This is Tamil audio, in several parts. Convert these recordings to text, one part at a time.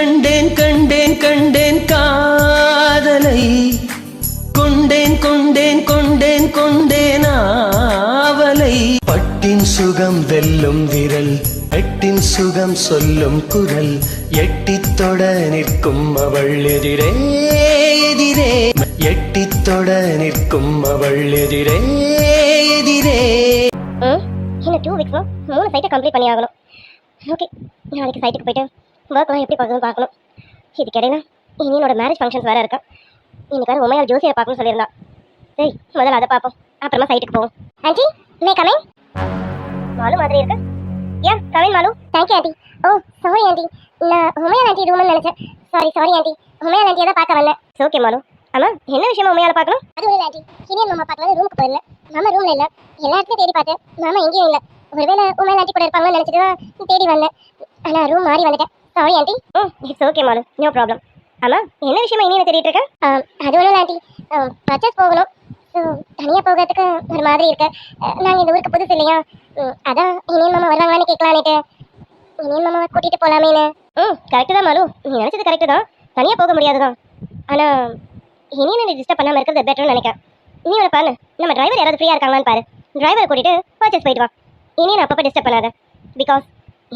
கண்டேன் கண்டேன் கண்டேன் காதலை. கொண்டேன் கொண்டேன் கொண்டேன் கொண்டேன் ஆவலை. பட்டின் சுகம் வெல்லும் விரல் எட்டின் சுகம் சொல்லும் குரல் எட்டித் தொட நிற்கும் அவள் எதிரே. எதிரே. எட்டித் தொட நிற்கும் அவள் எதிரே. எதிரே. இன்னும் டூ வீக்ஸ் மூணு சைட்டை கம்ப்ளீட் பண்ணி ஆகணும் ஓகே நாளைக்கு சைட்டுக்கு போயிட்டு ஒர்க்லாம் எப்படி பார்க்கணும் பார்க்கணும். இதுக்கிடையில என்னோட மேரேஜ் ஃபங்க்ஷன்ஸ் வேறு இருக்கா இன்னைக்கு வேறு உமையால் ஜோசியை பார்க்கணும்னு சொல்லியிருந்தான் சரி முதல்ல அதை பார்ப்போம். அப்புறமா சைட்டுக்கு போவோம். ஆண்டி மே கமிங் மாலு மாதிரி இருக்கு. ஏன் coming Malu. Thank you aunty. Oh sorry aunty. நான் உமையால் ஆண்டி ரூம்னு நினச்சேன். Sorry sorry aunty. உமையால் ஆண்டியை தான் பார்க்க வந்தேன். ஓகே மாலு. ஆமா என்ன விஷயமா உமையால பார்க்கணும்? அது ஒன்றும் ஆண்டி. இனியும் மாமா பார்க்கலாம் ரூமுக்கு போயிடல மாமா ரூம்ல இல்லை. எல்லா இடத்துலையும் தேடி பார்த்தேன். மாமா எங்கேயும் இல்லை. ஒருவேளை உமையால் ஆண்டி கூட இருப்பாங்கன்னு நினச்சிட்டு தான் தேடி வந்தேன். ஆனால் ரூம் மாறி வந்துட்டேன். Sorry aunty hmm it's okay Malu no problem ஆமா என்ன விஷயமா இனியனை தேடிட்டு இருக்க அது ஒன்றும் ஆண்டி பர்ச்சேஸ் போகணும். ஸோ தனியாக போகிறதுக்கு ஒரு மாதிரி இருக்கு. நாங்கள் இந்த ஊருக்கு புதுசு இல்லையா? ம், அதான் இனியன் மாமா வருவாங்களான்னு கேட்கலான்னுட்டு இனியன் மாமாவை கூட்டிகிட்டு போகலாமேன்னு ம் கரெக்டு தான் மாலு நீ நினச்சது கரெக்டு தான். தனியாக போக முடியாது தான். ஆனால் இனியனை டிஸ்டர்ப் பண்ணாமல் இருக்கிறது பெட்டர்னு நினைக்கிறேன். நீ ஒன்று பாரு நம்ம டிரைவர் யாராவது ஃப்ரீயாக இருக்காங்களான்னு பாரு. டிரைவரை கூட்டிட்டு பர்ச்சேஸ் போயிட்டு வா. இனியன் அப்பப்போ டிஸ்டர்ப் பண்ணாத. பிகாஸ்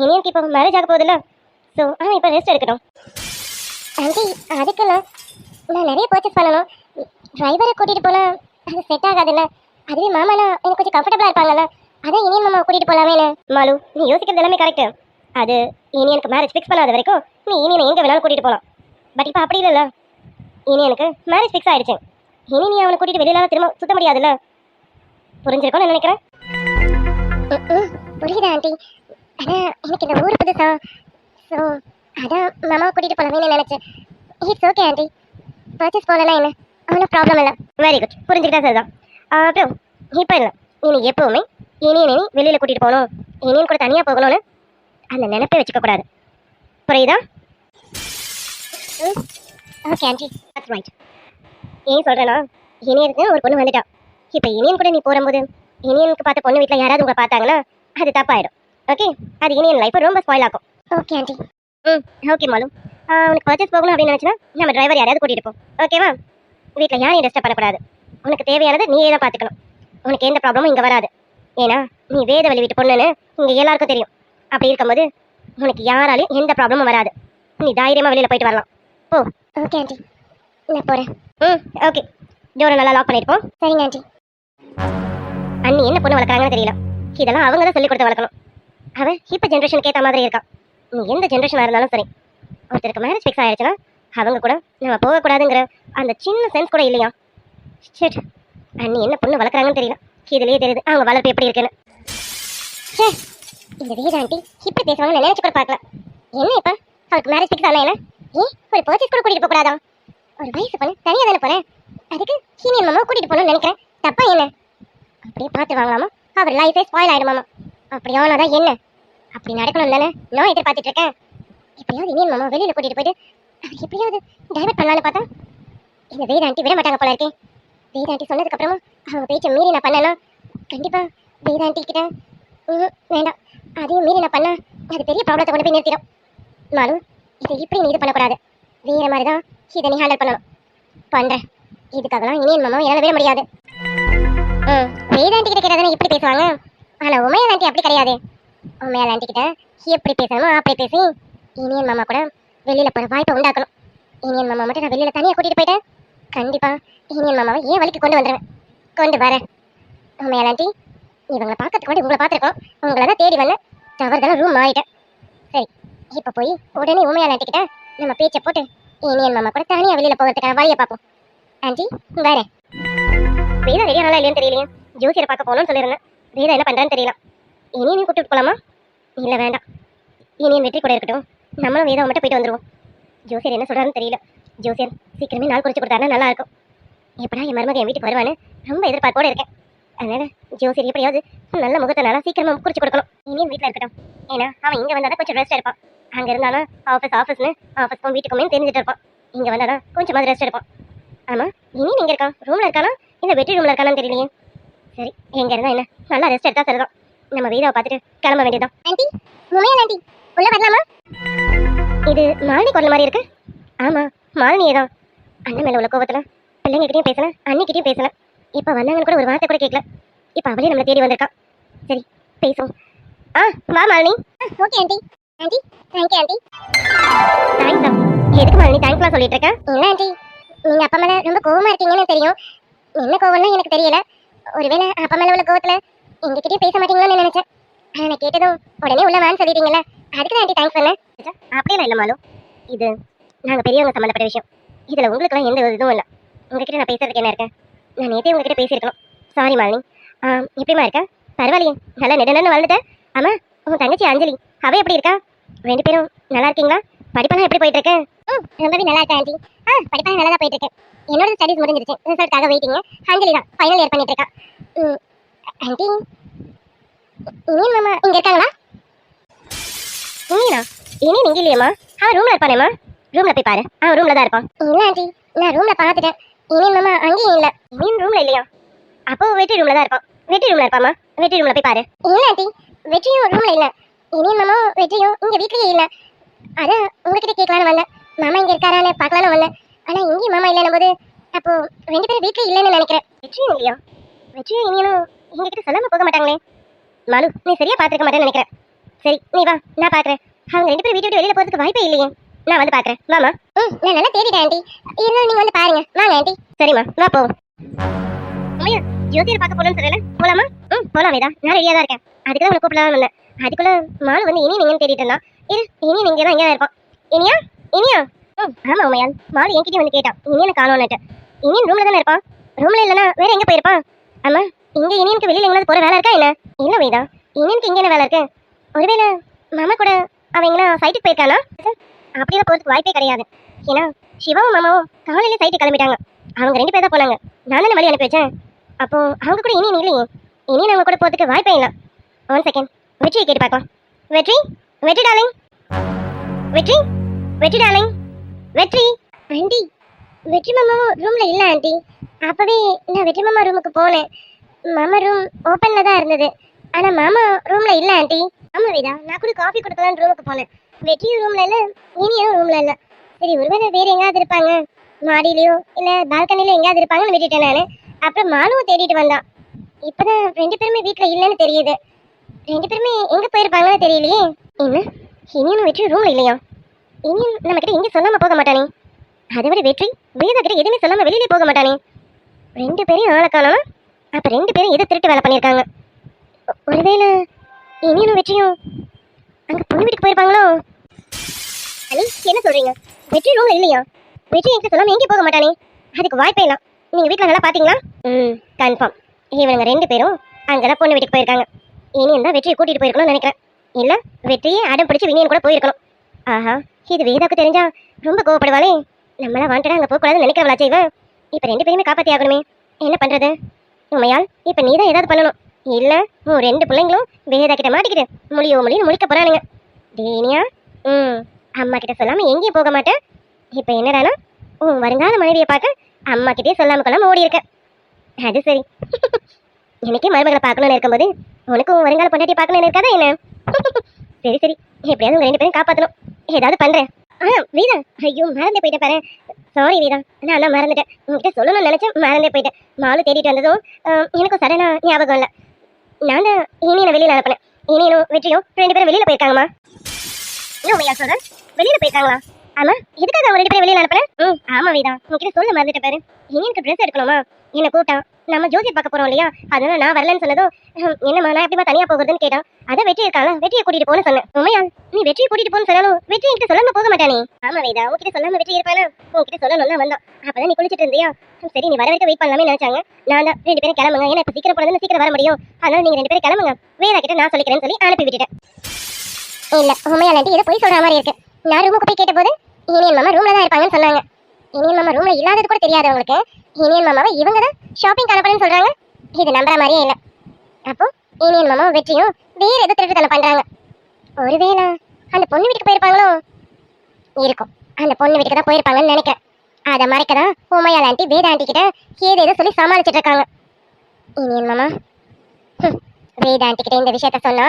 இனியனுக்கு இப்போ மேரேஜ் ஆக போகுதுல்ல. ஸோ அவன் இப்போ ரெஸ்ட் எடுக்கட்டும். ஆண்டி அதுக்கெல்லாம் நான் நிறைய பர்ச்சேஸ் பண்ணணும். டிரைவரை கூட்டிகிட்டு போனால் அது செட் ஆகாதுல்ல. அதுவே மாமானா எனக்கு கொஞ்சம் கம்ஃபர்டபுளாக இருப்பாங்கல்ல. அதான் இனியன் மாமா கூட்டிகிட்டு போகலாமேனு மாலு நீ யோசிக்கிறது எல்லாமே கரெக்டு அது இனியனுக்கு மேரேஜ் ஃபிக்ஸ் பண்ணாத வரைக்கும் நீ இனியனை எங்கே வேணாலும் கூட்டிகிட்டு போகலாம் பட் இப்போ அப்படி இல்லைல்ல. இனியனுக்கு மேரேஜ் ஃபிக்ஸ் ஆகிடுச்சு இனி நீ அவனை கூட்டிகிட்டு வெளியில திரும்ப சுத்த முடியாதுல்ல. புரிஞ்சிருக்கோன்னு நினைக்கிறேன். ம், புரியுதா ஆண்டி. ஆனால் எனக்கு இந்த ஊர் புதுசா ஸோ அதான் மாமா கூட்டிகிட்டு போகலாமே நினச்சேன். இட்ஸ் ஓகே ஆண்டி பர்ச்சேஸ் போகலன்னா என்ன? ஒன்றும் ப்ராப்ளம் இல்லை. வெரி குட் புரிஞ்சுக்கிட்டா சரிதான். அப்புறம் இப்போ இல்லை இனி எப்போவுமே இனியன் இனி வெளியில் கூட்டிகிட்டு போகணும். இனியன் கூட தனியாக போகணும்னு அந்த நினைப்பே வச்சுக்க கூடாது. புரியுதா? ஓகே ஆண்டி தட்ஸ் ரைட் ஏன் சொல்கிறேன்னா இனியனுக்கு ஒரு பொண்ணு வந்துட்டா. இப்போ இனியன் கூட நீ போகும்போது இனியனுக்கு பார்த்த பொண்ணு வீட்டில் யாராவது உங்களை பார்த்தாங்கன்னா அது தப்பாயிடும். ஓகே அது இனியன் லைஃப் ரொம்ப ஸ்பாயில் ஆகும் ஓகே ஆண்டி ம் ஓகே மாலு. ஆ, உனக்கு பர்ச்சேஸ் போகணும் அப்படின்னு நினச்சினா நம்ம டிரைவர் யாரையாவது கூட்டிகிட்டு போ. ஓகேவா வீட்டில் யாரையும் டிஸ்டர்ப் பண்ணக்கூடாது. உனக்கு தேவையானது நீயே தான் பார்த்துக்கணும். உனக்கு எந்த ப்ராப்ளமும் இங்கே வராது. ஏன்னா நீ வேத வழி வீட்டு பொண்ணுன்னு இங்கே எல்லாருக்கும் தெரியும். அப்படி இருக்கும்போது உனக்கு யாராலையும் எந்த ப்ராப்ளமும் வராது. நீ தைரியமாக வெளியில் போயிட்டு வரலாம். ஓ ஓகே ஆண்டி நான் போகிறேன் ம் ஓகே டோரை நல்லா லாக் பண்ணியிருப்போம் சரிங்க ஆண்டி அண்ணி என்ன பொண்ணு வளர்க்குறாங்கன்னு தெரியல. இதெல்லாம் அவங்க தான் சொல்லி கொடுத்து வளர்க்கணும். அவன் இப்போ ஜென்ரேஷனுக்கு ஏற்ற மாதிரி இருக்கான். நீ எந்த ஜென்ரேஷனாக இருந்தாலும் சரி ஒருத்தருக்கு மேரேஜ் ஃபிக்ஸ் ஆகிடுச்சுன்னா அவங்க கூட நம்ம போகக்கூடாதுங்கிற அந்த சின்ன சென்ஸ் கூட இல்லையா? சரி அண்ணி என்ன பொண்ணு வளர்க்குறாங்கன்னு தெரியல. இதுலயே தெரியுது அவங்க வளர்ப்பு எப்படி இருக்குன்னு. சே இந்த வீடு ஆண்டி இப்படி பேசுவாங்கன்னு நினைச்சு கூட பார்க்கல. என்ன இப்ப? அவருக்கு மேரேஜ் ஃபிக்ஸ் ஆனால் என்ன? ஏன் ஒரு பர்ச்சேஸ் கூட கூட்டிட்டு போகக்கூடாதா? ஒரு வயசு பொண்ணு தனியாக தானே போறேன். அதுக்கு சீனியர் மாமா கூட்டிட்டு போகணும்னு நினைக்கிறேன். தப்பா என்ன? அப்படியே பார்த்து வாங்கலாமா? அவர் லைஃபே ஸ்பாயில் ஆகிடுமாமா அப்படி ஆனாதான் என்ன? அப்படி நடக்கணும் தானே நான் எதிர்பார்த்துட்டு இருக்கேன் எப்படியாவது இனியன் மாமா வெளியில் கூட்டிட்டு போயிட்டு அவர் எப்படியாவது டைவர்ட் பண்ணாலும் பார்த்தா இந்த வேதாண்டி விட மாட்டாங்க போல இருக்கேன் வேதாண்டி சொன்னதுக்கு அவங்க பேச்சை மீறி நான் பண்ணேன்னா கண்டிப்பா வேதாண்டி கிட்ட வேண்டாம். அதையும் மீறி நான் பண்ணா அது பெரிய ப்ராப்ளத்தை கொண்டு போய் நிறுத்திடும். மாலு இதை இப்படி நீ இது பண்ணக்கூடாது. வேறு மாதிரி தான் இதை நீ ஹேண்டில் பண்ணணும். பண்ணுறேன் இதுக்காகலாம் இனியன் மாமா என்னால் விட முடியாது. ம் வேதாண்டி கிட்ட கேட்டாதானே இப்படி பேசுவாங்க? ஆனா உமையால் அப்படி கிடையாது. உமையால் ஆண்டிக்கிட்ட எப்படி பேசணுமோ அப்படி பேசி இனியன் மாமா கூட வெளியில போற வாய்ப்பை உண்டாக்கணும் இனியன் மாமா மட்டும் நான் வெளியில தனியா கூட்டிட்டு போயிட்டேன் கண்டிப்பா இனியன் மாமாவை ஏன் வழிக்கு கொண்டு வந்துடுவேன் கொண்டு வரேன் உண்மையால் ஆண்டி இவங்களை பார்க்கறதுக்கு கூட உங்களை பார்த்துருக்கோம் உங்களை தான் தேடி வந்தேன் தவறுதெல்லாம் ரூம் மாறிட்டேன் சரி இப்போ போய் உடனே உமையால் ஆண்டிக்கிட்ட நம்ம பேச்சை போட்டு இனியன் மாமா கூட தனியா வெளியில போகிறதுக்கான வழியை பார்ப்போம் ஆண்டி வரேன் வேதா ரெடியானாலா இல்லையான்னு தெரியலையே ஜோசியரை பார்க்க போகணும்னு சொல்லியிருந்தேன் வேதா என்ன பண்ணுறான்னு தெரியல இனியனையும் கூப்பிட்டு போகலாமா இல்லை வேண்டாம். இனியும் வெற்றி கூட இருக்கட்டும். நம்மளும் வேதம் மட்டும் போயிட்டு வந்துடுவோம் ஜோசியர் என்ன சொல்கிறாருன்னு தெரியல. ஜோசியர் சீக்கிரமே நாள் குறிச்சு கொடுத்தாருன்னா நல்லா இருக்கும். எப்படா என் மருமகன் என் வீட்டுக்கு வருவான்னு ரொம்ப எதிர்பார்ப்போடு இருக்கேன். அதனால் ஜோசியர் எப்படியாவது நல்ல முகத்தினால சீக்கிரமாக குறிச்சு கொடுக்கணும். இனியும் வீட்டில் இருக்கட்டும். ஏன்னா அவன் இங்கே வந்தாதான் கொஞ்சம் ரெஸ்ட் எடுப்பான். அங்கே இருந்தாலும் ஆஃபீஸ் ஆஃபீஸ்னு ஆஃபீஸ்க்கும் வீட்டுக்குமே தெரிஞ்சுட்டு இருப்பான். இங்கே வந்தாதான் கொஞ்சமாவது ரெஸ்ட் எடுப்பான். ஆமாம் இனியும் இங்கே இருக்கான். ரூமில் இருக்கானா? இல்லை வெற்றி ரூமில் இருக்கானான்னு தெரியலையே. சரி எங்கே இருந்தால் என்ன? நல்லா ரெஸ்ட் எடுத்தால் சரிதான். நம்ம வீடாவை பார்த்துட்டு கிளம்ப வேண்டியதான் ஆண்டி உமையா ஆண்டி? உள்ள வரலாமா? இது மாலினி குரல் மாதிரி இருக்கு. ஆமா மாலினியே தான் அண்ணன் மேல உள்ள கோவத்துல பிள்ளைங்ககிட்டயும் பேசல அண்ணிக்கிட்டயும் பேசல. இப்ப வந்தாங்கன்னு கூட ஒரு வார்த்தை கூட கேட்கல இப்ப அவளே நம்மளை தேடி வந்திருக்கா. சரி பேசுவோம். ஆ வா Malini. Okay aunty. Aunty thank you aunty. தேங்க்ஸா எதுக்கு மாலினி தேங்க்ஸ்லாம் சொல்லிட்டு இருக்க? இல்ல ஆண்டி? நீங்க அப்பா மேல ரொம்ப கோவமா இருக்கீங்கன்னு தெரியும். என்ன கோவம்னு எனக்கு தெரியல. ஒருவேளை அப்பா மேல உள்ள கோவத்துல எங்ககிட்டயும் பேச மாட்டீங்களோன்னு நினைச்சேன். நான் கேட்டதும் உடனே உள்ள வான்னு சொல்லிட்டீங்கல்ல. அதுக்கு தான் தேங்க்ஸ் பண்ணேன். அப்படியெல்லாம் இல்லை மாலு. இது நாங்க பெரியவங்க சம்மந்தப்பட்ட விஷயம். இதுல உங்களுக்குலாம் எந்த இதுவும் இல்லை. உங்ககிட்ட நான் பேசுறதுக்கு என்ன இருக்கேன்? நான் நேற்றே உங்ககிட்ட பேசியிருக்கணும். சாரி மாலினி. ஆ எப்படிமா இருக்க? பரவாயில்லையே. நல்லா நெடுநன்னு வளர்ந்துட்டேன் ஆமா உன் தங்கச்சி அஞ்சலி. அவ எப்படி இருக்கா? ரெண்டு பேரும் நல்லா இருக்கீங்களா? படிப்பெல்லாம் எப்படி போயிட்டு இருக்கு? ம் ரொம்பவே நல்லா இருக்கேன் ஆண்டி ஆ படிப்பெல்லாம் நல்லா தான் போயிட்டு இருக்கு. என்னோட ஸ்டடீஸ் முடிஞ்சிருச்சு. ரிசல்ட்காக வெயிட்டிங்க அஞ்சலி தான் ஃபைனல் இயர் பண்ணிட்டு இருக்கா. ம் ஆண்டி இனியன் மாமா இங்க இருக்காங்களா? இனியனா இனியன் இங்க இல்லையம்மா அவன் ரூம்ல இருப்பானேம்மா. ரூம்ல போய் பாரு. அவன் ரூம்ல தான் இருப்பான் இல்ல ஆண்டி? நான் ரூம்ல பார்த்துட்டேன். இனியன் மாமா அங்கேயும் இல்ல. இனியன் ரூம்ல இல்லையா? அப்போ வெற்றி ரூம்ல தான் இருப்பான் வெற்றி ரூம்ல இருப்பாமா வெற்றி ரூம்ல போய் பாரு. இல்ல ஆண்டி? வெற்றியும் ரூம்ல இல்ல. இனியன் மாமா வெற்றியும் இங்க வீட்லயே இல்ல. அதான் உங்ககிட்ட கேட்கலான்னு வந்தேன். மாமா இங்க இருக்காரான்னு பார்க்கலான்னு வந்தேன். ஆனா இங்கேயும் மாமா இல்லைன்னும் போது அப்போ ரெண்டு பேரும் வீட்ல இல்லைன்னு நினைக்கிறேன். வெற்றியும் இல்லையா? வெற்றியும் இனியனும் எங்ககிட்ட சொல்லாம போக மாட்டாங்களே. மாலு நீ சரியா பாத்துக்க மாட்டேன்னு நினைக்கிறேன். சரி நீ வா நான் பாக்குறேன். அவங்க ரெண்டு பேரும் வீட்டு விட்டு வெளியில போறதுக்கு வாய்ப்பே இல்லையே. நான் வந்து பாக்குறேன். வாமா ம். நான் நல்லா தேடிட்டேன் ஆண்டி. இருந்தாலும் நீங்க வந்து பாருங்க. வாங்க ஆண்டி. சரிம்மா வா போவோம் உமையா ஜோதியர் பார்க்க போகணும்னு சொல்லல. போலாமா? ம் போலாம் வேதா நான் ரெடியா தான் இருக்கேன். அதுக்கு தான் கூப்பிடலாம் வந்தேன். அதுக்குள்ள மாலு வந்து இனி நீங்கன்னு தேடிட்டு இருந்தான். இரு இனி நீங்க தான் இங்கே தான் இருப்பான் இனியா? இனியா? ம் ஆமா உமையால். மாலு என்கிட்ட வந்து கேட்டான். இனியனை காணோன்னுட்டு இனியன் ரூம்ல தானே இருப்பான்? ரூம்ல இல்லைன்னா வேற எங்க போயிருப்பான்? ஆமா இங்க இனியனுக்கு வெளியில எங்கேயாவது போற வேலை இருக்கா என்ன? இல்ல வேதா இனியனுக்கு இங்க என்ன வேலை இருக்கு? ஒருவேளை மாமா கூட அவன் எங்கன்னா சைட்டுக்கு போயிருக்கானா? அப்படியே போறதுக்கு வாய்ப்பே கிடையாது. ஏன்னா சிவாவும் மாமாவும் காலையில சைட்டு கிளம்பிட்டாங்க. அவங்க ரெண்டு பேர் தான் போனாங்க. நான் தானே வழி அனுப்பி வச்சேன். அப்போ அவங்க கூட இனியன் இல்லையே இனியன் அவங்க கூட போறதுக்கு வாய்ப்பே இல்லை. ஒன் செகண்ட் வெற்றியை கேட்டு பார்க்கலாம். வெற்றி? வெற்றி டாலிங் வெற்றி? வெற்றி டாலிங் வெற்றி? ஆண்டி வெற்றி மாமாவும் ரூம்ல இல்ல ஆண்டி. அப்பவே நான் வெற்றி மாமா ரூமுக்கு போனேன். மாமா ரூம் ஓப்பன்ல தான் இருந்தது. ஆனா மாமா ரூம்ல இல்ல ஆண்டி ஆமா வேதா நான் கூட காஃபி கொடுக்கலான்னு ரூமுக்கு போனேன். வெற்றியும் ரூம்ல இல்ல இனியும் ரூம்ல இல்ல. சரி ஒருவேளை வேற எங்கேயாவது இருப்பாங்க? மாடியிலயோ இல்ல பால்கனில எங்கேயாவது இருப்பாங்கன்னு விட்டுட்டேன் நானு. அப்புறம் மாலுவும் தேடிட்டு வந்தான். இப்பதான் ரெண்டு பேருமே வீட்டில் இல்லைன்னு தெரியுது. ரெண்டு பேருமே எங்க போயிருப்பாங்கன்னு தெரியலையே. என்ன? இனியும் வெற்றி ரூம்ல இல்லையா? இனியும் நம்ம கிட்ட சொல்லாமல் சொல்லாம போக மாட்டானே. அதை விட வெற்றி வேதா கிட்ட எதுவுமே சொல்லாம வெளியிலே போக மாட்டானே. ரெண்டு பேரையும் ஆளை காணோம்? அப்போ ரெண்டு பேரும் இதை திருட்டு வேலை பண்ணியிருக்காங்க? ஒருவேளை இனியனும் வெற்றியும்? அங்கே பொண்ணு வீட்டுக்கு போயிருப்பாங்களோ? அனி என்ன சொல்கிறீங்க வெற்றி ரூம்ல இல்லையா? வெற்றி எங்கே சொல்லாமல் எங்கே போக மாட்டானே. அதுக்கு வாய்ப்பே இல்லை. நீங்கள் வீட்டில் நல்லா பார்த்தீங்களா ம் கன்ஃபார்ம் இவங்க ரெண்டு பேரும் அங்கே தான் பொண்ணு வீட்டுக்கு போயிருக்காங்க. இனியன் தான் வெற்றியை கூட்டிகிட்டு போயிருக்கணும்னு நினைக்கிறேன். இல்லை வெற்றியே அடம் பிடிச்சி வினியன் கூட போயிருக்கணும். ஆஹா இது வேதாக்கு தெரிஞ்சா ரொம்ப கோவப்படுவாளே. நம்மளா வாண்டடா அங்கே போகக்கூடாதுன்னு நினைக்கிறவளா செய்வேன் இப்போ ரெண்டு பேருமே காப்பாற்றி ஆகணுமே என்ன பண்ணுறது உண்மையால் இப்ப நீ தான் ஏதாவது பண்ணணும். இல்ல உன் ரெண்டு பிள்ளைங்களும் வேதா கிட்ட மாட்டிக்கிட்டு முழியோ முழின்னு முழிக்க போறானுங்க. டேனியா ம் அம்மா கிட்ட சொல்லாம எங்கேயும் போக மாட்டேன். இப்ப என்னடானா உன் வருங்கால மனைவியை பார்க்க அம்மா கிட்டே சொல்லாம கொள்ளாம ஓடி இருக்க. அது சரி. எனக்கே மருமகளை பார்க்கணும்னு இருக்கும்போது உனக்கு உன் வருங்கால பொண்டாட்டி பார்க்கணும்னு இருக்காதா என்ன? சரி சரி. எப்படியாவது உங்க ரெண்டு பேரும் காப்பாற்றணும் ஏதாவது பண்றேன். ஆ வீதா ஐயோ மறந்து போயிட்டேன் பாரு. சாரி வீதா நான் நான் மறந்துட்டேன். உங்ககிட்ட சொல்லணும்னு நினைச்சேன் மறந்தே போயிட்டேன். மாலு தேடிட்டு வந்ததும் எனக்கும் சடனா ஞாபகம் இல்லை. நான் தான் இனியனை வெளியில அனுப்பினேன். இனியனும் வெற்றியும் ரெண்டு பேரும் வெளியில போயிருக்காங்கம்மா. என்ன ஐயா சோதன் வெளியில போயிருக்காங்களா? ஆமா எதுக்காக அவங்க ரெண்டு பேரும் வெளியில அனுப்புறேன் ம் ஆமா வீதா உங்ககிட்ட சொல்ல மறந்துட்டேன் பாரு. இனியனுக்கு ட்ரெஸ் எடுக்கணுமா? என்ன கூப்பிட்டான். நம்ம ஜோசியர் பார்க்க போறோம் இல்லையா? அதனால நான் வரலன்னு சொன்னதும் "ஹம், என்னம்மா நான் எப்படிமா தனியா போகுதுன்னு கேட்டான். அதை வெற்றி இருக்காங்க வெற்றியை கூட்டிட்டு போன்னு சொன்னேன். உமையா நீ வெற்றியை கூட்டிட்டு போன்னு சொன்னாலும் வெற்றி என்கிட்ட சொல்லாம போக மாட்டானே ஆமா வேதா உங்ககிட்ட சொல்லாம வெற்றி இருப்பானா? உங்ககிட்ட சொல்லணும் வந்தான். அப்பதான் நீ குளிச்சிட்டு இருந்தியா? சரி நீ வர வரைக்கும் வெயிட் பண்ணலாமே நினைச்சாங்க. நான் தான் ரெண்டு பேரும் கிளம்புங்க. ஏன்னா இப்ப சீக்கிரம் போனதுன்னு சீக்கிரம் வர முடியும். அதனால நீங்க ரெண்டு பேரும் கிளம்புங்க. வேதா கிட்ட நான் சொல்லிக்கிறேன்னு சொல்லி அனுப்பி விட்டுட்டேன். இல்ல உண்மையாலாண்டி இதை போய் சொல்ற மாதிரி இருக்கு. நான் ரூமுக்கு போய் கேட்ட போது இனியன் மாமா ரூம்ல தான் இருப்பாங்கன்னு சொன்னாங்க. இனியன் மாமா ரூம்ல இல்லாதது கூட தெரியாது உங்களுக்கு இனியன் மாமாவை இவங்க தான் ஷாப்பிங் அனுப்புறேன்னு சொல்றாங்க. இது நம்புற மாதிரியே இல்லை. அப்போ இனியன் மாமாவும் வெற்றியும் வேற ஏதோ திருட்டுத்தனம் பண்றாங்க. ஒருவேளை அந்த பொண்ணு வீட்டுக்கு போயிருப்பாங்களோ? இருக்கும். அந்த பொண்ணு வீட்டுக்கு தான் போயிருப்பாங்கன்னு நினைக்கிறேன். அதை மறைக்க தான் உமையால் ஆண்டி வேத ஆண்டி கிட்ட ஏதேதோ சொல்லி சமாளிச்சுட்டு இருக்காங்க. இனியன் மாமா வேத ஆண்டி கிட்ட இந்த விஷயத்த சொன்னா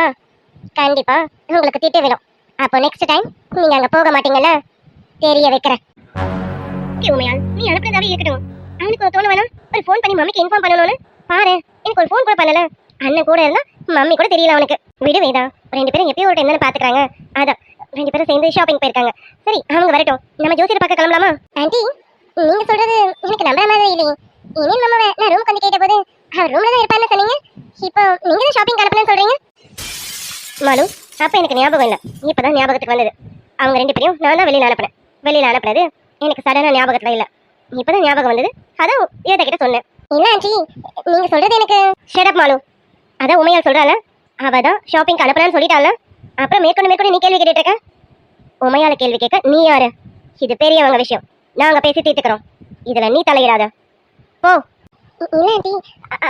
கண்டிப்பா உங்களுக்கு திட்டு விடும். அப்போ நெக்ஸ்ட் டைம் நீங்க அங்க போக மாட்டீங்கல்ல? தெரிய வைக்கிறேன். உமையால் நீ அனுப்புறதாவே இருக்கட்டும். அவனுக்கு ஒரு தோணு வேணாம். ஒரு ஃபோன் பண்ணி மம்மிக்கு இன்ஃபார்ம் பண்ணணும்னு. பாரு எனக்கு ஒரு ஃபோன் கூட பண்ணல. அண்ணன் கூட இருந்தா மம்மி கூட தெரியல அவனுக்கு. விடு வேதா ரெண்டு பேரும் எப்பயோ ஒரு டைம் தானே பாத்துக்கிறாங்க அதான் ரெண்டு பேரும் சேர்ந்து ஷாப்பிங் போயிருக்காங்க. சரி அவங்க வரட்டும். நம்ம ஜோசியர் பார்க்க கிளம்பலாமா? ஆண்டி நீங்க சொல்றது எனக்கு நம்புற மாதிரி இல்லையே. இனியும் நம்ம நான் ரூமுக்கு வந்து கேட்ட போது அவர் ரூம்ல தான் இருப்பான்னு சொன்னீங்க. இப்போ நீங்க தான் ஷாப்பிங் அனுப்பணும்னு சொல்றீங்க? மாலு அப்ப எனக்கு ஞாபகம் இல்லை. இப்பதான் ஞாபகத்துக்கு வந்தது. அவங்க ரெண்டு பேரையும் நான் தான் வெளியில அனுப்புனேன். வெளியில அனுப்புனது எனக்கு சடனா ஞாபகத்துல இல்ல. இப்பதான் ஞாபகம் வந்தது. அதான் ஏத கிட்ட சொன்னேன். என்ன ஆண்டி? நீங்க சொல்றது எனக்கு ஷடப் மாலு. அதான் உமையால் சொல்றால அவ தான் ஷாப்பிங் அனுப்புறான்னு சொல்லிட்டால அப்புறம் மேற்கொண்டு மேற்கொண்டு நீ கேள்வி கேட்டுட்டு இருக்க? உமையால கேள்வி கேட்க நீ யாரு? இது பெரியவங்க விஷயம். நாங்க பேசி தீர்த்துக்கிறோம். இதுல நீ தலையிடாத. போ. இல்ல ஆண்டி.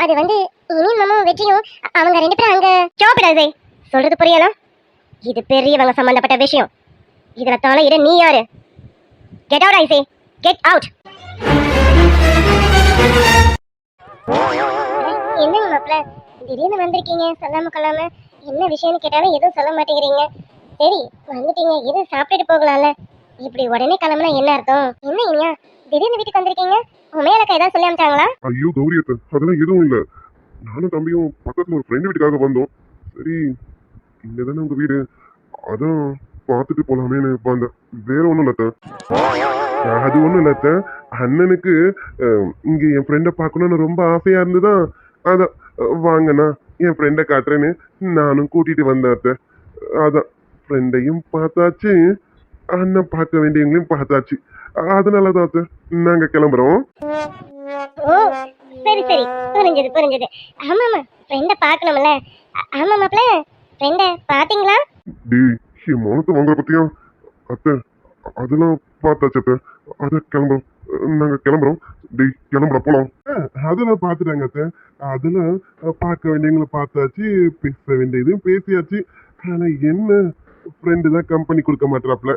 அது வந்து இனியும் மாமாவும் வெற்றியும் அவங்க ரெண்டு பேரும் அங்க சாப்பிடாதே சொல்றது புரியல? இது பெரியவங்க சம்பந்தப்பட்ட விஷயம். இதுல தலையிட நீ யாரு? Get out I say get out என்னங்க மாப்பிள்ள திடீர்னு வந்திருக்கீங்க சொல்லாம கொள்ளாம. என்ன விஷயம்னு கேட்டாலும் எதுவும் சொல்ல மாட்டேங்கிறீங்க. சரி வந்துட்டீங்க எதுவும் சாப்பிட்டுட்டு போகலாம்ல. இப்படி உடனே கிளம்புனா என்ன அர்த்தம்? என்ன இனியா? திடீர்னு வீட்டுக்கு வந்திருக்கீங்க? உமையலக்கா ஏதாவது சொல்லி அமிச்சாங்களா? ஐயோ கௌரி அக்கா அதெல்லாம் எதுவும் இல்லை. நானும் தம்பியும் பக்கத்துல ஒரு ஃப்ரெண்டு வீட்டுக்காக வந்தோம். சரி இங்க தானே உங்க வீடு? அதான் பார்த்துட்டு போலாமேன்னு வந்தேன். வேற ஒன்றும் இல்லத்த அது ஒன்றும் இல்லத்த அண்ணனுக்கு இங்க என் ஃப்ரெண்டை பார்க்கணும்னு ரொம்ப ஆசையா இருந்துதான் அதான் வாங்கண்ணா என் ஃப்ரெண்டை காட்டுறேன்னு நானும் கூட்டிட்டு வந்தேன் அத்தை. அதான் ஃப்ரெண்டையும் பார்த்தாச்சு. அண்ணன் பார்க்க வேண்டியவங்களையும் பார்த்தாச்சு. அதனால தான் அத்தை நாங்க கிளம்புறோம். சரி சரி. புரிஞ்சது புரிஞ்சது. ஆமாமா ஃப்ரெண்டை பார்க்கணும்ல. ஆமா மாப்பிள்ள. ஃப்ரெண்டை பாத்தீங்களா? டேய் என் மௌனத்தை வாங்குற பத்தியும் அத்தை அதெல்லாம் பார்த்தாச்சு அத்தை. அதை கிளம்புறோம். அஹ் நாங்க கிளம்புறோம். டேய் கிளம்புற போலாம். அஹ் அதெல்லாம் பார்த்துட்டாங்க அத்தை. அதெல்லாம் பார்க்க வேண்டியவங்களை பார்த்தாச்சு பேச வேண்டியதும் பேசியாச்சு. ஆனா என்ன ஃப்ரெண்டு தான் கம்பெனி கொடுக்க மாட்டாப்ல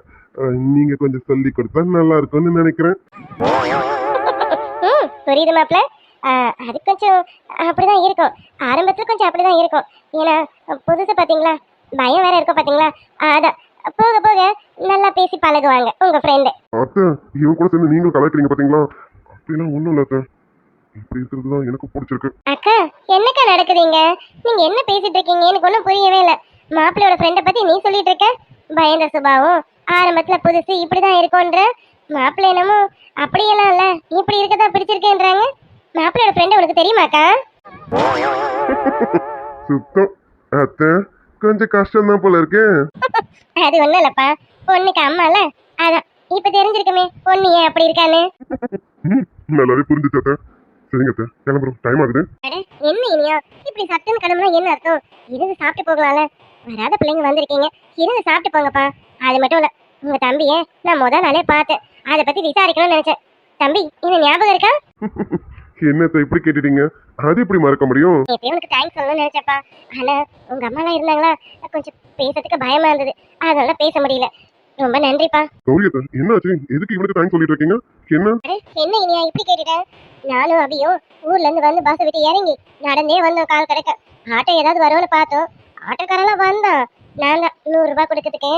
நீங்க கொஞ்சம் சொல்லி கொடுத்தா நல்லா இருக்கும்னு நினைக்கிறேன். புரியுது மாப்பிள்ள. ஆ, அது கொஞ்சம் அப்படிதான் இருக்கும். ஆரம்பத்துல கொஞ்சம் அப்படிதான் இருக்கும். ஏன்னா புதுசு பாத்தீங்களா பயம் வேற இருக்கும் பாத்தீங்களா அதான் போக போக நல்லா பேசி பழகுவாங்க உங்க ஃப்ரெண்டு அத்தை இவன் கூட சேர்ந்து நீங்களும் கலாய்க்கிறீங்க பாத்தீங்களா? அப்படிலாம் ஒன்றும் இல்லை அத்தை. இப்படி இருக்கிறது தான் எனக்கு பிடிச்சிருக்கு. அக்கா என்னக்கா நடக்குதுங்க? நீங்க என்ன பேசிட்டு இருக்கீங்க? எனக்கு ஒன்றும் புரியவே இல்லை. மாப்பிள்ளையோட ஃப்ரெண்டை பத்தி நீ சொல்லிட்டு இருக்க? பயந்த சுபாவம் ஆரம்பத்துல புதுசு இப்படிதான் இருக்கும்ன்ற? மாப்பிள்ளை என்னமோ அப்படியெல்லாம் இல்ல. இப்படி இருக்கதான் பிடிச்சிருக்கேன்றாங்க. மாப்பிள்ளையோட ஃப்ரெண்டு உனக்கு தெரியுமாக்கா சுத்தம். அத்தை கொஞ்சம் கஷ்டம் தான் போல இருக்கு. அது ஒண்ணும் இல்லப்பா. பொண்ணுக்கு அம்மால அதான். இப்ப தெரிஞ்சிருக்குமே பொண்ணு ஏன் அப்படி இருக்கான்னு. நல்லாவே புரிஞ்சுச்சு சரிங்க அத்தை. கிளம்புறோம். டைம் ஆகுது. என்ன இனியா? இப்படி சட்டுன்னு கிளம்புனா என்ன அர்த்தம்? இருந்து சாப்பிட்டு போகலாம்ல. வராத பிள்ளைங்க வந்திருக்கீங்க. இருந்து சாப்பிட்டு போங்கப்பா. அது மட்டும் இல்ல. உங்க தம்பிய நான் முத நாளே பார்த்தேன். அதை பத்தி விசாரிக்கணும்னு நினைச்சேன். தம்பி இது ஞாபகம் இருக்கா? என்னத்தை இப்படி கேட்டுட்டீங்க? அது எப்படி மறக்க முடியும்? எப்பயும் உனக்கு தேங்க்ஸ் சொல்லணும்னு நினைச்சப்பா ஆனா உங்க அம்மாலாம் இருந்தாங்களா? கொஞ்சம் பேசுறதுக்கு பயமா இருந்தது. அதனால பேச முடியல. ரொம்ப நன்றிப்பா. கௌரியத்தை என்னாச்சு? எதுக்கு இவனுக்கு தேங்க்ஸ் சொல்லிட்டு இருக்கீங்க? என்ன? என்ன இனியா? இப்படி கேட்டுட்ட? நானும் அபியும் ஊர்ல இருந்து வந்து பஸ் விட்டு இறங்கி நடந்தே வந்தோம் கால் கிடக்க. ஆட்டோ ஏதாவது வரும்னு பார்த்தோம். ஆட்டோக்காரெல்லாம் வந்தான். நான் தான் நூறு ரூபாய் கொடுக்கறதுக்கு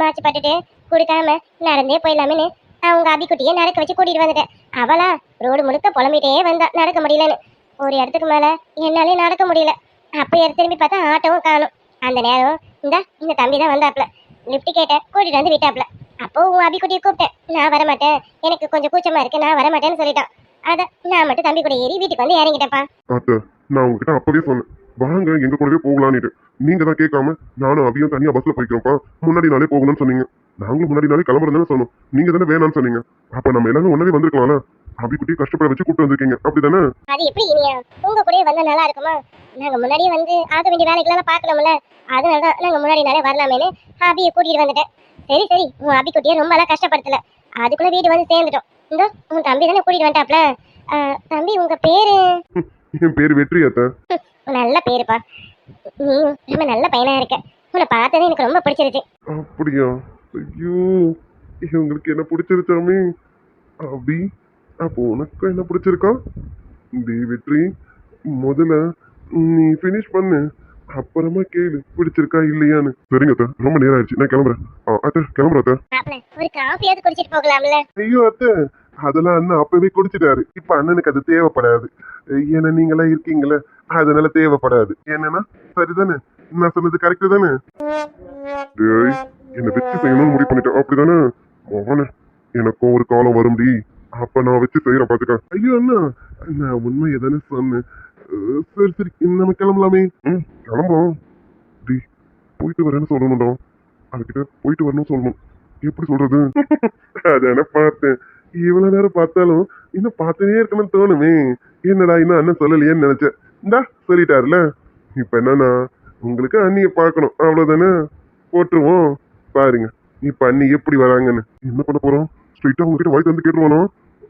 மாச்சு பட்டுட்டு கொடுக்காம நடந்தே போயிடலாமேன்னு அவங்க அபிக்குட்டியை நடக்க வச்சு கூட்டிட்டு வந்துட்டேன். அவளா ரோடு முழுக்க புலம்பிட்டே வந்தா. நடக்க முடியலன்னு. ஒரு இடத்துக்கு மேல என்னாலே நடக்க முடியல. அப்ப எடுத்து திரும்பி பார்த்தா ஆட்டோவும் காணும். அந்த நேரம் இந்த இந்த தம்பி தான் வந்தாப்ல லிஃப்ட் கேட்ட கூட்டிட்டு வந்து விட்டாப்ல அப்போ உன் அபிக்குட்டியை கூப்பிட்டேன். நான் வரமாட்டேன். எனக்கு கொஞ்சம் கூச்சமா இருக்கு. நான் வரமாட்டேன்னு சொல்லிட்டான். அதான் நான் மட்டும் தம்பி கூட ஏறி வீட்டுக்கு வந்து இறங்கிட்டேப்பா அத்தை நான் உங்ககிட்ட அப்பவே சொன்னேன். வாங்க எங்க கூடவே போகலான்னுட்டு. நீங்க தான் கேட்காம நானும் அபியும் தனியா பஸ்ல போய்க்கிறோம்ப்பா. முன்னாடி நாளே போகணும்னு சொன்னீங்க. நாங்களும் முன்னாடி நாளே கிளம்புறதுன்னு சொன்னோம். நீங்க தானே வேணாம்னு சொன்னீங்க. அப்ப நம்ம எல்லாரும் ஒன்னவே வந்திருக்கலாம்ல? அபி குட்டியை கஷ்டப்பட வச்சு கூப்பிட்டு வந்திருக்கீங்க. அப்படிதானே? அது எப்படி இனியா? உங்க கூடயே வந்தா நல்லா இருக்குமா? நாங்க முன்னாடியே வந்து ஆக வேண்டிய வேலைக்கெல்லாம் பார்க்கணும்ல. அதனால தான் நாங்க முன்னாடி நாளே வரலாமேன்னு அபியை கூட்டிட்டு வந்துட்டேன். சரி சரி. உன் அபி குட்டியை ரொம்ப எல்லாம் கஷ்டப்படுத்தல. அதுக்குள்ள வீடு வந்து சேர்ந்துட்டோம். இந்த உன் தம்பி தானே கூட்டிட்டு வந்துட்டாப்ல? தம்பி உங்க பேரு? என் பேர் வெற்றி அத்தை. நல்ல பேருப்பா. நீயும் ரொம்ப நல்ல பையனா இருக்க. உன்னை பார்த்ததே எனக்கு ரொம்ப பிடிச்சிருச்சு. அப்படியா? ஐயோ இவங்களுக்கு என்ன பிடிச்சிருச்சாமே அபி அப்போ உனக்கு என்ன பிடிச்சிருக்கா? டேய் வெற்றி முதல்ல நீ ஃபினிஷ் பண்ணு. அப்புறமா கேளு பிடிச்சிருக்கா இல்லையான்னு. சரிங்க அத்தை ரொம்ப நேரம் ஆயிடுச்சு. நான் கிளம்புறேன். ஆ, அத்தை கிளம்புறேன் அத்தை. மாப்பிள்ள ஒரு காஃபியாவது குடிச்சிட்டு போகலாம்ல? ஐயோ அத்தை அதெல்லாம் அண்ணன் அப்பவே குடிச்சிட்டாரு. இப்ப அண்ணனுக்கு அது தேவைப்படாது. ஏன்னா நீங்களா இருக்கீங்களே அதனால தேவைப்படாது. என்னன்னா சரிதானே? நான் சொன்னது கரெக்ட் தானே? என்ன வச்சு செய்யணும்னு முடிவு பண்ணிட்டேன். அப்படிதானே? மோகனே எனக்கும் ஒரு காலம் வரும்டி. அப்ப நான் வச்சு செய்யறேன் பாத்துக்க. ஐயோ அண்ணா. நான் உண்மையை தானே சொன்னேன். சரி சரி. நம்ம கிளம்பலாமே. ம் கிளம்பலாம் டி போயிட்டு வரேன்னு சொல்லணும்டா. அதுக்கிட்ட போயிட்டு வரணும்னு சொல்லணும். எப்படி சொல்றது? அதானே பார்த்தேன். இவ்வளவு நேரம் பார்த்தாலும் இன்னும் பார்த்துனே இருக்கணும்னு தோணுமே. என்னடா இன்னும் அண்ணன் சொல்லலையேன்னு நினைச்சேன். இந்தா சொல்லிட்டாருல. இப்ப என்னன்னா உங்களுக்கு அண்ணிய பார்க்கணும். அவ்வளவுதானே? போட்டுருவோம். பாருங்க இப்ப அண்ணி எப்படி வராங்கன்னு. என்ன பண்ண போறோம்? ஸ்ட்ரைட்டா உங்ககிட்ட வாய் தந்து கேட்டுருவானோ?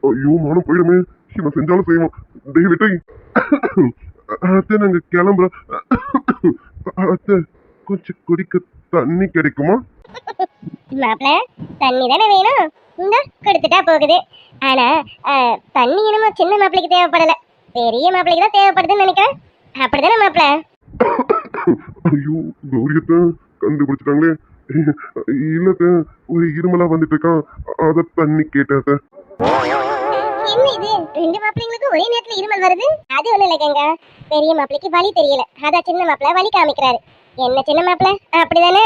ஐயோ மானம் போயிடுமே. இவன் செஞ்சாலும் செய்வோம் டேய் விட்டு. அத்தை நாங்க கிளம்புறோம். அத்தை கொஞ்சம் குடிக்க தண்ணி கிடைக்குமா? மாப்பிள்ள தண்ணி தானே வேணும். இந்த கொடுத்துட்டா போகுது. ஆனா தண்ணி என்னமோ சின்ன மாப்பிளைக்கு தேவைப்படல. பெரிய மாப்பிளைக்கு தான் தேவைப்படுதுன்னு நினைக்கிறேன். அப்படிதானே மாப்பிள்ள ஐயோ கௌரியத்தை கண்டுபிடிச்சிட்டாங்களே இல்லத்த ஒரு இருமலா வந்துட்டு இருக்கான் அத தண்ணி கேட்டாத்த என்ன இது? ரெண்டு மாப்பிள்ளைங்களுக்கு ஒரே நேரத்துல இருமல் வருது? அது ஒண்ணு இல்ல கங்கா. பெரிய மாப்பிளைக்கு வலி தெரியல. அதான் சின்ன மாப்பிள்ளை வலி காமிக்கிறாரு. என்ன சின்ன மாப்பிள்ளை அப்படிதானே?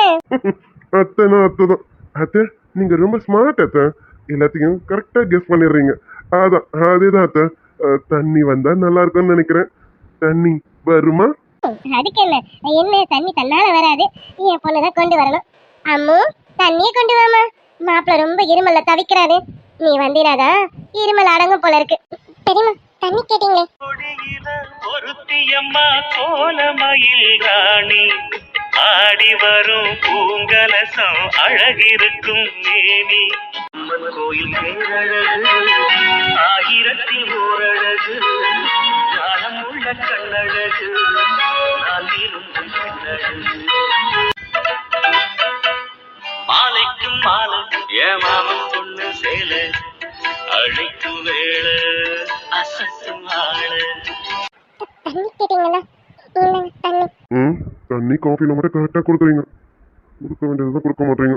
அத்தைனா அத்தை தான் அத்தை நீங்க ரொம்ப ஸ்மார்ட் அத்தை. எல்லாத்தையும் கரெக்டா கெஸ் பண்ணிடுறீங்க. அதான் அதேதான் அத்தை. தண்ணி வந்தா நல்லா இருக்கும்னு நினைக்கிறேன். தண்ணி வருமா? அதுக்கு என்ன? என்ன தண்ணி தன்னால வராது. என் பொண்ணுதான் கொண்டு வரணும். அம்மு தண்ணியை கொண்டு வாமா மாப்பிள்ள ரொம்ப இருமல்ல தவிக்கிறாரு. நீ வந்திராதா? இருமல் அடங்கும் போல இருக்கு. தெரியுமா தண்ணி கேட்டீங்களே. கொடியில ஒருத்தியம்மா கோலமயில் ராணி. ஆடி வரும் பூங்கலசம் அழகிருக்கும் மேனி. அம்மன் கோயில் பேரழகு ஆயிரத்தில் ஓரழகு ஞானம் உள்ள கண்ணழகு நான் விரும்பும் பெண்ணழகு மாலைக்கும் மாலை ஏமாமன் பொண்ணு சேல அழைக்கும் வேளை அசத்தும் ஆளு. தண்ணி கேட்டீங்களா? இல்லைங்க தண்ணி. ம் தண்ணி காஃபி மட்டும் கரெக்டாக கொடுக்குறீங்க. கொடுக்க வேண்டியதுதான் கொடுக்க மாட்டீங்க.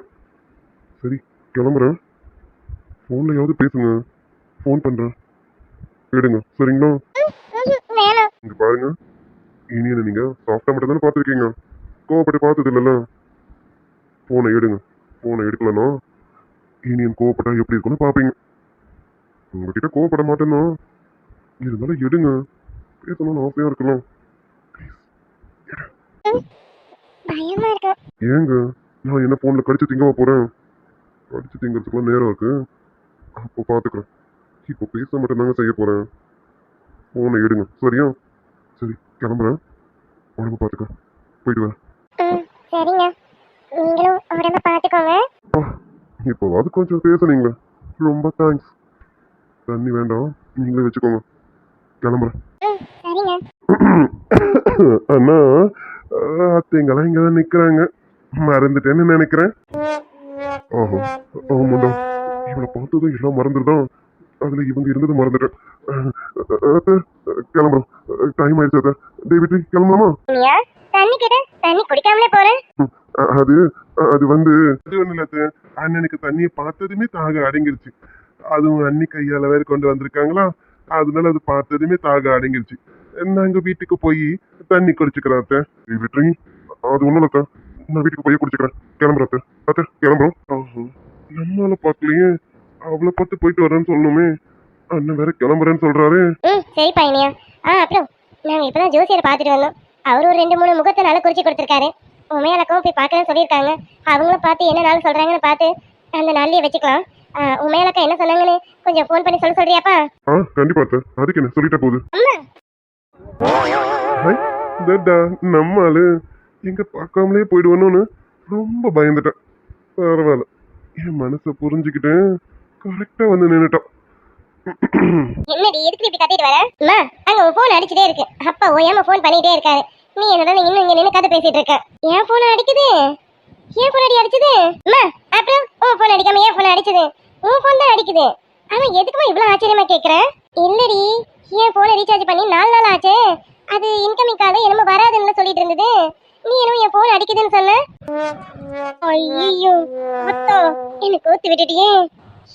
சரி கிளம்புறேன். ஃபோன்லையாவது பேசுங்க. ஃபோன் பண்ணுறேன் எடுங்க சரிங்களா? இங்க பாருங்க. இனியனை நீங்க சாஃப்டா மட்டும் தானே பார்த்துருக்கீங்க. கோவப்பட்டு பார்த்தது இல்லைல்ல ஃபோனை எடுங்க. ஃபோனை எடுக்கலன்னா இனியன் கோவப்பட்டா எப்படி இருக்கும்னு பார்ப்பீங்க. உங்ககிட்ட கோவப்பட மாட்டேன்னா இருந்தாலும் எடுங்க. பேசணும்னு ஆசையா இருக்கலாம். பயமா இருக்கு. ஏங்க நான் என்ன ஃபோனில் கடிச்சு திங்கவா போறேன்? கடிச்சு திங்கிறதுக்குலாம் நேரம் இருக்கு. அப்போ பார்த்துக்கிறேன். இப்போ பேச மட்டும் தாங்க செய்ய போறேன். ஃபோனை எடுங்க. சரியா? சரி கிளம்புறேன். உடம்பு பார்த்துக்க. போயிட்டு வரேன். ம் சரிங்க. நீங்களும் உடம்ப பார்த்துக்கோங்க. இப்போவாது கொஞ்சம் பேசுனீங்களே. ரொம்ப தேங்க்ஸ் தண்ணி வேண்டாம். நீங்களே வச்சுக்கோங்க. கிளம்புறேன். சரிங்க. அண்ணா அத்தைங்கெல்லாம் இங்கே தான் நிற்கிறாங்க. மறந்துட்டேன்னு நினைக்கிறேன். ஆஹா ஆமாண்டா. இவளை பார்த்ததும் எல்லாம் மறந்துடுதான். அதில் இவங்க இருந்தது மறந்துட்டேன். கிளம்புறோம். டைம் ஆயிடுச்சு அத்தை. டேவிட் கிளம்பலாமா? தண்ணி கேட்ட தண்ணி குடிக்காமலே போறேன் அது அது வந்து அது ஒண்ணு. அண்ணனுக்கு தண்ணியை பார்த்ததுமே தாக அடங்கிருச்சு. அதுவும் அண்ணி கையால வேற கொண்டு வந்திருக்காங்களா? அதனால அது பார்த்ததுமே தாக அடங்கிருச்சு. நாங்க வீட்டுக்கு போய் தண்ணி குடிச்சுக்கிறோம் அத்தை. நீ விட்டுறீங்க? அது ஒண்ணும் இல்ல அத்தை. நான் வீட்டுக்கு போய் குடிச்சுக்கிறேன். கிளம்புறேன் அத்தை. அத்தை கிளம்புறோம். நம்மளால பார்க்கலையே. அவளை பார்த்து போயிட்டு வரேன்னு சொல்லணுமே. அண்ணன் வேற கிளம்புறேன்னு சொல்றாரு. சரி பையனியா. ஆ அப்புறம் நாங்கள் இப்போ தான் ஜோசியரை பார்த்துட்டு வந்தோம். அவர் ஒரு ரெண்டு மூணு முகத்தை நாள் குறிச்சு கொடுத்துருக்காரு. உமையாலக்கும் போய் பார்க்கறேன்னு சொல்லியிருக்காங்க. அவங்களும் பார்த்து என்ன நாள் சொல்கிறாங்கன்னு பார்த்து அந்த நாள்லயே வச்சுக்கலாம். ஆ, உமையாலக்கா என்ன சொன்னாங்கன்னு கொஞ்சம் ஃபோன் பண்ணி சொல்ல சொல்றியாப்பா? ஆ கண்டிப்பா அத்தை. அதுக்கு என்ன சொல்லிட்டா போகுது. தட்டா நம்ம ஆளு. எங்க பார்க்காமலே போயிடுவோன்னு ரொம்ப பயந்துட்டேன். பரவாயில்ல. என் மனசை புரிஞ்சுக்கிட்டேன் கரெக்டா வந்து நின்னுட்டான் என்னடி எதுக்கு இப்படி கத்திட்டு வர? அம்மா அங்க உன் ஃபோன் அடிச்சுட்டே இருக்கு. அப்பா ஓயாம ஃபோன் பண்ணிட்டே இருக்காரு. நீ என்னடா இன்னும் இங்க நின்று கதை பேசிட்டு இருக்க? என் ஃபோன் அடிக்குது? ஏன் ஃபோன் அடி அடிச்சது? அம்மா அப்புறம் உன் ஃபோன் அடிக்காம ஏன் ஃபோன் அடிச்சது? உன் ஃபோன் தான் அடிக்குது. ஆனா எதுக்குமா இவ்வளவு ஆச்சரியமா கேக்குற? இல்லடி ஏன் ஃபோனை ரீசார்ஜ் பண்ணி நாலு நாள் ஆச்சு? அது இன்கமிங் கால் என்னமோ வராதுன்னு சொல்லிட்டு இருந்தது. அடிக்குதுன்னு சொன்ன? ஐயோ மொத்தம் என்ன கோத்து விட்டுட்டியே.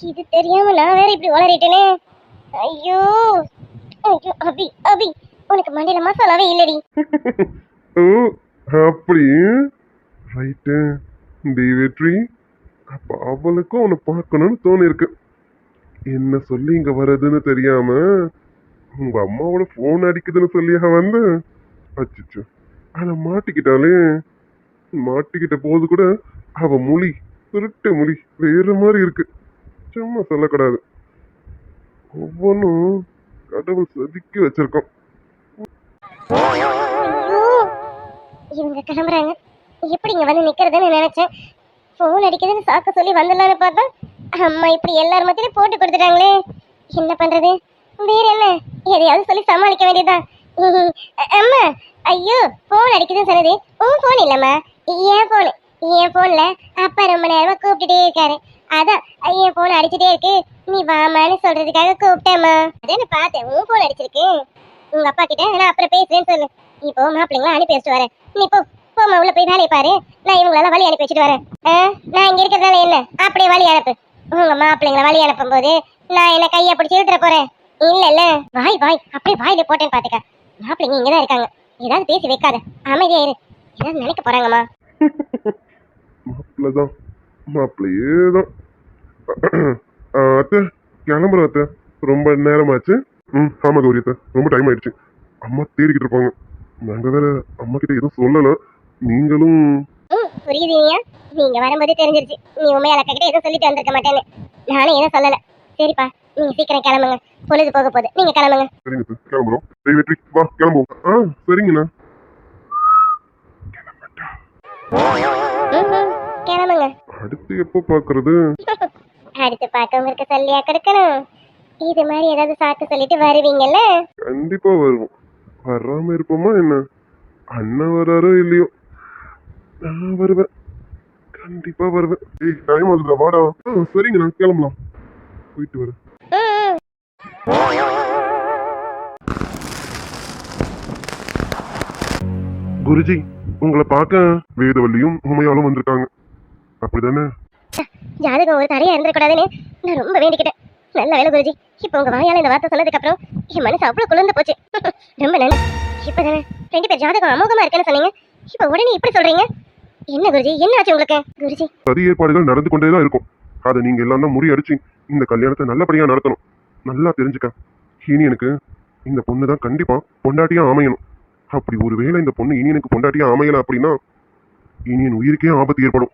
இது தெரியாம நான் வேற இப்படி வளரிட்டேனே. ஐயோ. ஐயோ அபி அபி உனக்கு மண்டையில மசாலாவே இல்லடி. ஓ அப்படி? ரைட்டு வெட்ரி அப்போ அவளுக்கும் அவனை பார்க்கணும்னு தோணிருக்கு என்ன சொல்லி இங்கே வர்றதுன்னு தெரியாம உங்க அம்மாவோட ஃபோன் அடிக்குதுன்னு சொல்லியா வந்து அச்சோ ஆனால் மாட்டிக்கிட்டாலே மாட்டிக்கிட்ட போது கூட அவ மொழி திருட்டு மொழி வேற மாதிரி இருக்கு. சும்மா சொல்லக்கூடாது. ஒவ்வொன்றும் கடவுள் செதுக்கி வச்சிருக்கோம். இவங்க கிளம்புறாங்க. எப்படி இங்க வந்து நிக்கிறதுன்னு நினைச்சேன். ஃபோன் அடிக்குதுன்னு சாக்க சொல்லி வந்துடலான்னு பார்த்தா அம்மா இப்படி எல்லார் மத்தியிலும் போட்டு கொடுத்துட்டாங்களே. என்ன பண்றது? வேற என்ன? எதையாவது சொல்லி சமாளிக்க வேண்டியதா? அம்மா ஐயோ ஃபோன் அடிக்குதுன்னு சொன்னது. உன் ஃபோன் இல்லம்மா. என் ஃபோனு என் ஃபோன்ல அப்பா ரொம்ப நேரமா கூப்பிட்டுட்டே இருக்காரு. அதான் என் ஃபோன் அடிச்சுட்டே இருக்கு. நீ வாமான்னு சொல்றதுக்காக கூப்பிட்டேம்மா. அதான் பார்த்தேன். உன் ஃபோன் அடிச்சிருக்கு. உங்க அப்பா கிட்ட நான் அப்புறம் பேசுறேன்னு சொல்லு. நீ போ மாப்பிள்ளைங்களா அனுப்பி வச்சுட்டு வரேன். நீ போ. போமா உள்ள போய் வேலையை பாரு. நான் இவங்களெல்லாம் வழி அனுப்பி வச்சுட்டு வரேன். நான் இங்க இருக்கிறதால என்ன? அப்படியே வழி அனுப்பு. உங்க மாப்பிள்ளைங்கள வழி அனுப்பும் போது நான் என்ன கையை பிடிச்சி இழுத்துற போறேன்? இல்ல இல்ல. வாய் வாய். அப்படியே வாயில போட்டேன்னு பாத்துக்க. மாப்பிள்ளைங்க இங்கதான் இருக்காங்க. ஏதாவது பேசி வைக்காத. அமைதியா இரு. ஏதாவது நினைக்க போறாங்கம்மா. மாப்பிள்ள தான் மாப்பிள்ளையே தான் அத்தை கிளம்புறோம் அத்தை. ரொம்ப நேரமாச்சு. ம் ஆமா கௌரி அத்தை. ரொம்ப டைம் ஆயிடுச்சு. அம்மா தேடிக்கிட்டு இருப்பாங்க. நாங்க வேற அம்மா கிட்ட எதுவும் சொல்லல. நீங்களும் புரியுதுங்க நீங்க வரும்போது தெரிஞ்சிருச்சு. நீ உண்மையால கிட்ட எதுவும் சொல்லிட்டு வந்திருக்க மாட்டேன்னு. நானும் எதுவும் சொல்லல. சரிப்பா நீங்க சீக்கிரம் கிளம்புங்க. பொழுது போக போகுது. நீங்க கிளம்புங்க. சரிங்க சார் கிளம்புறோம். டேய் வெற்றி. வா கிளம்புவோம். ஆ சரிங்கண்ணா. கிளம்புங்க அடுத்து எப்போ பாக்குறது அடுத்து பார்க்கவங்களுக்கு சொல்லியா கொடுக்கணும். இது மாதிரி ஏதாவது சாக்கு சொல்லிட்டு வருவீங்கல்ல? கண்டிப்பா வருவோம். வராம இருப்போமா என்ன? அண்ணன் வராரோ இல்லையோ? நான் வருவேன். கண்டிப்பா வருவேன். ஏய் டைம் ஆகுதுடா. வாடா. ஆ சரிங்க நான் கிளம்பலாம். போயிட்டு வரேன். குருஜி உங்களை பார்க்க வேதவல்லியும் உமையாலும் வந்திருக்காங்க. அப்படிதானே? ஜாதகம் ஒரு தடையா இருந்துடக்கூடாதுன்னு நான் ரொம்ப வேண்டிக்கிட்டேன். நல்ல வேலை குருஜி. இப்போ உங்க வாயால இந்த வார்த்தை சொன்னதுக்கு அப்புறம் என் மனசு அவ்வளவு குளிர்ந்து போச்சு. ரொம்ப நன்றி. இப்பதானே? ரெண்டு பேர் ஜாதகம் அமோகமா இருக்குன்னு சொன்னீங்க. இப்போ உடனே இப்படி சொல்றீங்க? என்ன குருஜி? என்ன ஆச்சு உங்களுக்கு? குருஜி. சதி ஏற்பாடுகள் நடந்து கொண்டே தான் இருக்கும். அதை நீங்க எல்லாம் தான் முறியடிச்சு இந்த கல்யாணத்தை நல்லபடியா நடத்தணும். நல்லா தெரிஞ்சுக்க. இனியனுக்கு இந்த பொண்ணு தான் கண்டிப்பா பொண்டாட்டியா அமையணும். அப்படி ஒருவேளை இந்த பொண்ணு இனியனுக்கு பொண்டாட்டியா அமையல அப்படின்னா இனியன் உயிருக்கே ஆபத்து ஏற்படும்.